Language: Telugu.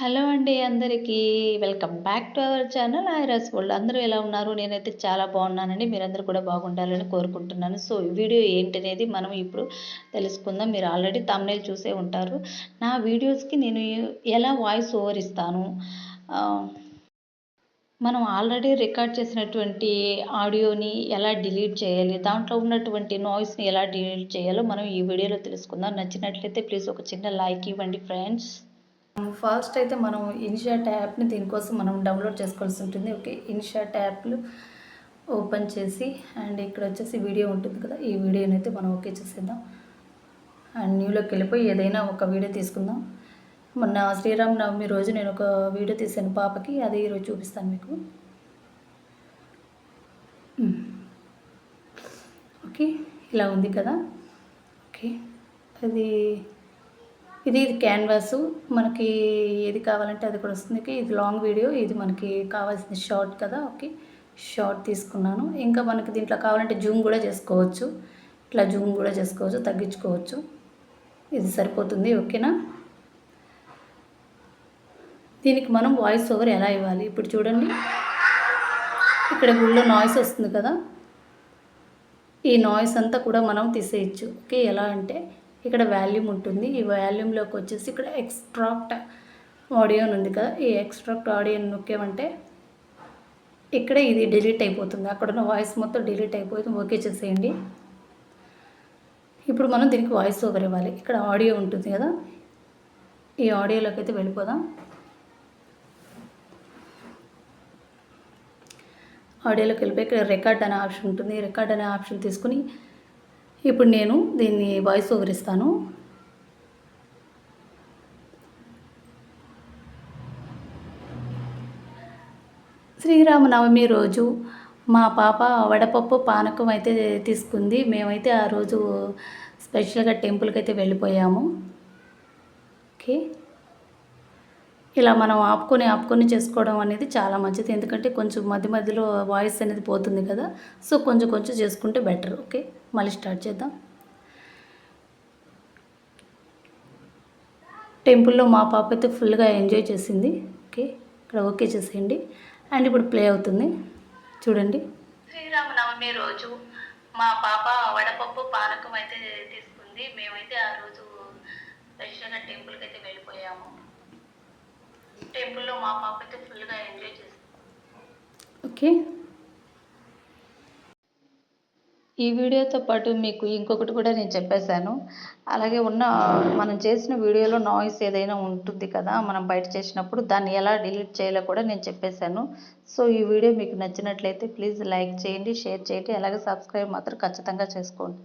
హలో అండి అందరికీ. Welcome back to our channel Iras world. అందరూ ఎలా ఉన్నారు? నేనైతే చాలా బాగున్నానండి. మీరందరూ కూడా బాగుండాలని కోరుకుంటున్నాను. సో ఈ వీడియో ఏంటనేది మనం ఇప్పుడు తెలుసుకుందాం. మీరు ఆల్రెడీ తమ్నేల్ చూసే ఉంటారు. నా వీడియోస్కి నేను ఎలా వాయిస్ ఓవర్ ఇస్తాను? మనం ఆల్రెడీ రికార్డ్ చేసినటువంటి ఆడియోని ఎలా డిలీట్ చేయాలి? దాంట్లో ఉన్నటువంటి నాయిస్ని ఎలా డిలీట్ చేయాలో మనం ఈ వీడియోలో తెలుసుకుందాం. నచ్చినట్లయితే ప్లీజ్ ఒక చిన్న లైక్ ఇవ్వండి ఫ్రెండ్స్. ఫస్ట్ అయితే మనం ఇన్షియాట్ యాప్ని దీనికోసం మనం డౌన్లోడ్ చేసుకోవాల్సి ఉంటుంది. ఓకే ఇన్షాట్ యాప్లు ఓపెన్ చేసి అండ్ ఇక్కడ వచ్చేసి వీడియో ఉంటుంది కదా ఈ వీడియోని అయితే మనం ఓకే చేసేద్దాం. అండ్ న్యూలోకి వెళ్ళిపోయి ఏదైనా ఒక వీడియో తీసుకుందాం. మొన్న శ్రీరామ్ నవమి రోజు నేను ఒక వీడియో తీసాను పాపకి అది ఈరోజు చూపిస్తాను మీకు. ఓకే ఇలా ఉంది కదా. ఓకే అది ఇది ఇది క్యాన్వాస్ మనకి ఏది కావాలంటే అది కూడా వస్తుంది. ఇది లాంగ్ వీడియో ఇది మనకి కావాల్సిన షార్ట్ కదా. ఓకే షార్ట్ తీసుకున్నాను. ఇంకా మనకి దీంట్లో కావాలంటే జూమ్ కూడా చేసుకోవచ్చు. ఇట్లా జూమ్ కూడా చేసుకోవచ్చు తగ్గించుకోవచ్చు. ఇది సరిపోతుంది. ఓకేనా దీనికి మనం వాయిస్ ఓవర్ ఎలా ఇవ్వాలి? ఇప్పుడు చూడండి. ఇక్కడ గుళ్ళో నాయిస్ వస్తుంది కదా. ఈ నాయిస్ అంతా కూడా మనం తీసేయచ్చు. ఓకే ఎలా అంటే ఇక్కడ వాల్యూమ్ ఉంటుంది. ఈ వాల్యూమ్లోకి వచ్చేసి ఇక్కడ ఎక్స్ట్రాక్ట్ ఆడియో ఉంది కదా. ఈ ఎక్స్ట్రాక్ట్ ఆడియో నొక్కేమంటే ఇక్కడ ఇది డిలీట్ అయిపోతుంది. అక్కడ ఉన్న వాయిస్ మొత్తం డిలీట్ అయిపోతుంది. ఓకే చేసేయండి. ఇప్పుడు మనం దీనికి వాయిస్ ఓవర్ ఇవ్వాలి. ఇక్కడ ఆడియో ఉంటుంది కదా. ఈ ఆడియోలోకి అయితే వెళ్ళిపోదాం. ఆడియోలోకి వెళ్ళిపోయి ఇక్కడ రికార్డ్ అనే ఆప్షన్ ఉంటుంది. రికార్డ్ అనే ఆప్షన్ తీసుకుని ఇప్పుడు నేను దీన్ని వాయిస్ ఓవర్ ఇస్తాను. శ్రీరామనవమి రోజు మా పాప వడపప్పు పానకం అయితే తీసుకుంది. మేమైతే ఆ రోజు స్పెషల్గా టెంపుల్కి అయితే వెళ్ళిపోయాము. ఓకే ఇలా మనం ఆపుకొని ఆపుకొని చేసుకోవడం అనేది చాలా మంచిది. ఎందుకంటే కొంచెం మధ్య మధ్యలో వాయిస్ అనేది పోతుంది కదా. సో కొంచెం కొంచెం చేసుకుంటే బెటర్. ఓకే? మళ్ళీ స్టార్ట్ చేద్దాం. టెంపుల్లో మా పాప అయితే ఫుల్గా ఎంజాయ్ చేసింది. ఓకే? ఇక్కడ ఓకే చేసేయండి. అండ్ ఇప్పుడు ప్లే అవుతుంది. చూడండి. శ్రీరామనవమి రోజు మా పాప వడపప్పు పానకం అయితే తీసుకుంది. మేమైతే ఆ రోజు స్పెషల్గా టెంపుల్కి అయితే వెళ్ళిపోయాము. టెంపుల్లో మా పాప అయితే ఫుల్గా ఎంజాయ్ చేస్తుంది ఓకే. ఈ వీడియోతో పాటు మీకు ఇంకొకటి కూడా నేను చెప్పేశాను. అలాగే ఉన్న మనం చేసిన వీడియోలో నాయిస్ ఏదైనా ఉంటుంది కదా మనం బయట చేసినప్పుడు దాన్ని ఎలా డిలీట్ చేయాలో కూడా నేను చెప్పేశాను. సో ఈ వీడియో మీకు నచ్చినట్లయితే ప్లీజ్ లైక్ చేయండి షేర్ చేయండి అలాగే సబ్స్క్రైబ్ మాత్రం ఖచ్చితంగా చేసుకోండి.